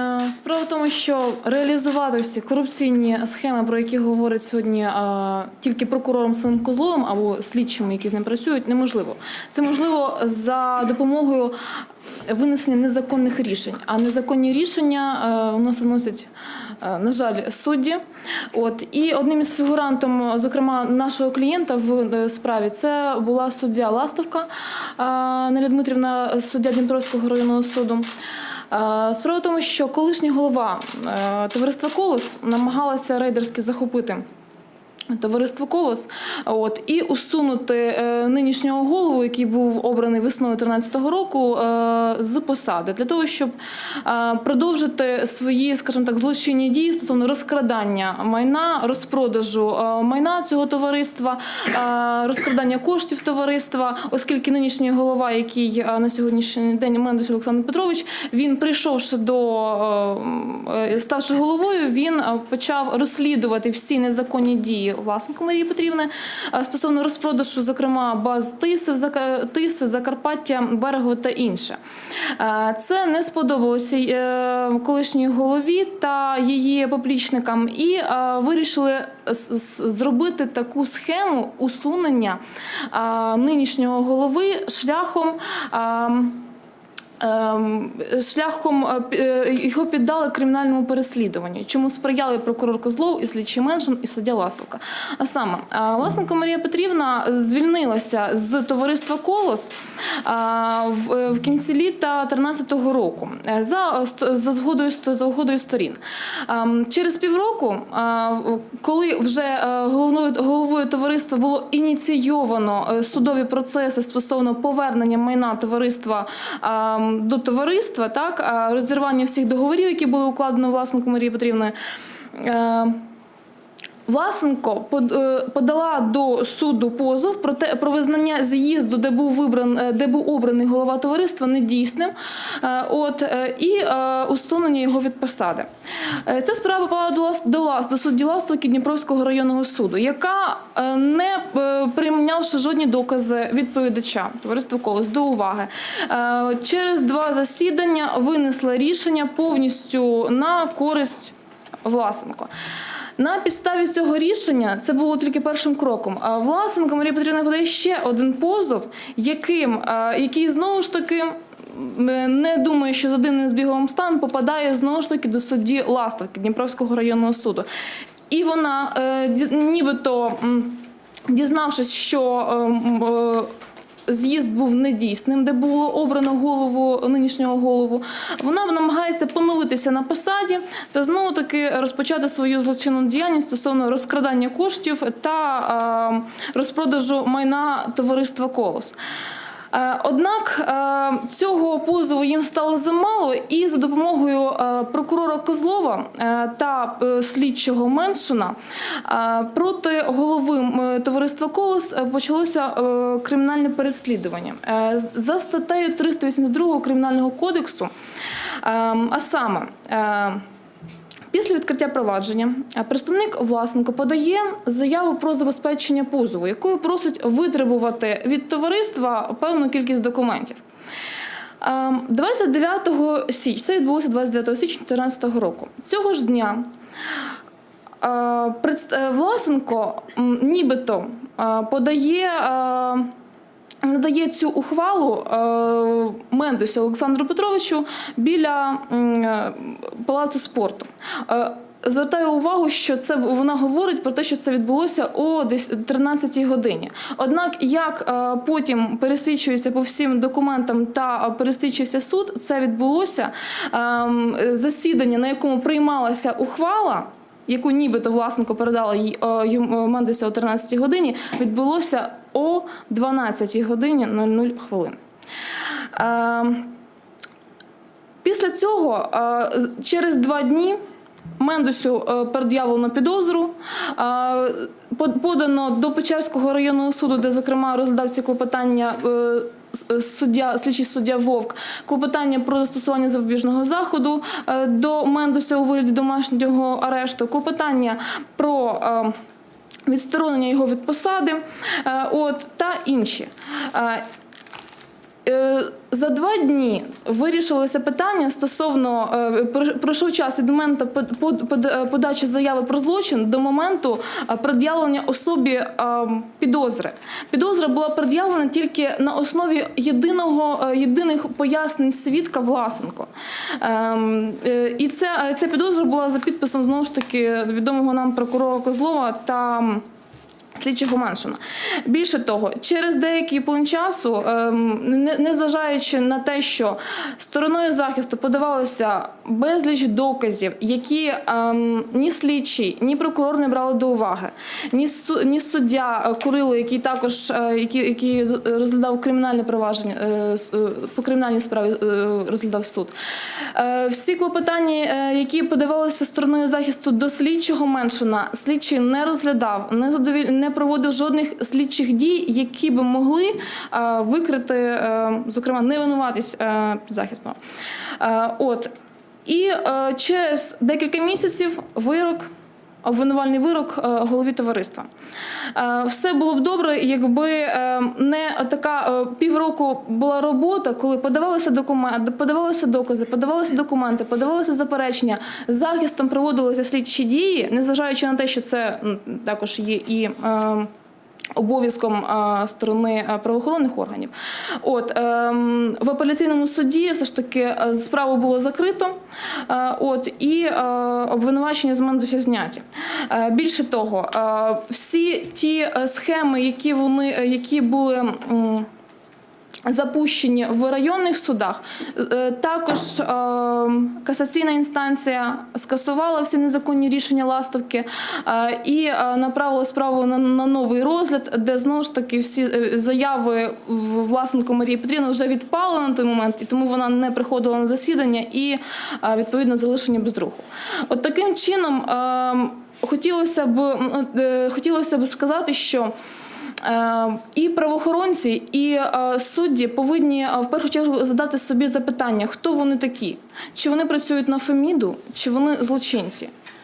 Е, Справа в тому, що реалізувати всі корупційні схеми, про які говорить сьогодні е, тільки прокурором самим Козловим або слідчими, які з ним працюють, неможливо. Це можливо за допомогою винесення незаконних рішень. А незаконні рішення е, у нас виносять, е, на жаль, судді. От і одним із фігурантом, зокрема, нашого клієнта в е, справі, це була суддя Ластовка е, Неля Дмитрівна, суддя Дніпровського районного суду. Справа в тому, що колишній голова е, товариства Колос намагалася рейдерськи захопити. Товариство Колос, от і усунути е, нинішнього голову, який був обраний весною 2013 року, е, з посади. Для того, щоб е, продовжити свої, скажімо так, злочинні дії стосовно розкрадання майна, розпродажу е, майна цього товариства, е, розкрадання коштів товариства, оскільки нинішній голова, який е, на сьогоднішній день Мендус Олександр Петрович, він прийшовши до е, е, ставши головою, він е, почав розслідувати всі незаконні дії власника Марії Петрівни е, стосовно розпродажу, зокрема баз Тиси, Тиси, Закарпаття, Берегово та інше. Е, Це не сподобалося е, колишній голові та її поплічникам, і вирішили зробити таку схему усунення нинішнього голови шляхом. Е, Ем, Шляхом е, е, його піддали кримінальному переслідуванню, чому сприяли прокурор Козлов і слідчий Меншин і суддя Ластовка. А саме Ласенко Марія Петрівна звільнилася з товариства Колос е, в е, кінці літа 2013 року е, за, за згодою за угодою сторін. Через півроку, коли вже е, головною головою товариства було ініційовано судові процеси стосовно повернення майна товариства до товариства, так розірвання всіх договорів, які були укладені власником Марії Петрівни. Власенко е, подала до суду позов про те про визнання з'їзду, де був вибран, е, де був обраний голова товариства, недійсним. е, От і усунення його від посади. Ця справа попала до лас до судді Ластовки Дніпровського районного суду, яка не прийнявши жодні докази відповідача товариства Колос до уваги. Через два засідання винесла рішення повністю на користь Власенко. На підставі цього рішення це було тільки першим кроком. А Власенко Марія Петрівна подає ще один позов, яким, який знову ж таки. Не думаю, що за дивним збіговим станом попадає знову ж таки до судді Ластовки Дніпровського районного суду. І вона, е, нібито дізнавшись, що е, е, з'їзд був недійсним, де було обрано голову нинішнього голову. Вона намагається поновитися на посаді та знову таки розпочати свою злочинну діяльність стосовно розкрадання коштів та розпродажу майна товариства Колос. Е, Однак е, цього позову їм стало замало, і за допомогою е, прокурора Козлова та слідчого Меншина проти голови товариства Колос почалося кримінальне переслідування за статтею 382 кримінального кодексу. е, А саме. Після відкриття провадження е, представник власника подає заяву про забезпечення позову, якою просить витребувати від товариства певну кількість документів. Ем, 29 січня, це відбулося 29 січня 2014 року. Цього ж дня е, е, Власенко нібито подає. Е, Надає цю ухвалу е, Мендусю Олександру Петровичу біля е, палацу спорту. Е, Звертаю увагу, що це вона говорить про те, що це відбулося о десь 13 годині. Однак, як е, потім пересвідчується по всім документам та е, пересвідчився суд, це відбулося ем, засідання, на якому приймалася ухвала яку нібито власнику передала е, йому- Мендесу о 13 годині, відбулося о 12 годині 00 хвилин. Е, Після цього, е, через два дні, Мендусю е, пред'явлено підозру, е, подано до Печерського районного суду, де, зокрема, розглядав ці клопотання е, суддя, слідчий суддя Вовк, клопотання про застосування запобіжного заходу е, до Мендуся у вигляді домашнього арешту, клопотання про е, відсторонення його від посади, е, от, та інші. Е, За два дні вирішилося питання стосовно е, пройшов час від моменту е, подачі заяви про злочин до моменту пред'явлення особі підозри. Підозра була пред'явлена тільки на основі єдиного єдиних пояснень свідка Власенко. Ем, І ця, ця підозра була за підписом знову ж таки відомого нам прокурора Козлова та. Слідчого Меншина. Більше того, через деякий плин часу, ем, незважаючи на те, що стороною захисту подавалося безліч доказів, які ем, ні слідчий, ні прокурор не брали до уваги, ні, суддя е, Курило, який також е, який, розглядав кримінальне провадження е, по кримінальній справі розглядав суд. Всі клопотання, які подавалися стороною захисту до слідчого Меншина, слідчий не розглядав, не задовіль... не проводив жодних слідчих дій, які би могли е, викрити, е, зокрема, невинуватість е, підзахисного. Е, От і через декілька місяців вирок. Обвинувальний вирок е, голові товариства. Е, Все було б добре, якби е, не така півроку була робота, коли подавалися документи, подавалися докази, подавалися документи, подавалися заперечення, захистом проводилися слідчі дії, незважаючи на те, що це також є і. Обов'язком е, сторони е, правоохоронних органів. От ем, в апеляційному суді все ж таки е, справу було закрито. От і обвинувачення з мандуся зняті. Більше того, всі ті схеми, які вони які були. Запущені в районних судах. Е, Також е, касаційна інстанція скасувала всі незаконні рішення ластовки е, і направила справу на, новий розгляд, де знову ж таки всі заяви власнику Марії Петрівни вже відпали на той момент, і тому вона не приходила на засідання і відповідно залишення без руху. От таким чином е, хотілося б хотілося б сказати, що. Е, І правоохоронці, і е, судді повинні е, в першу чергу задати собі запитання, хто вони такі, чи вони працюють на Феміду, чи вони злочинці.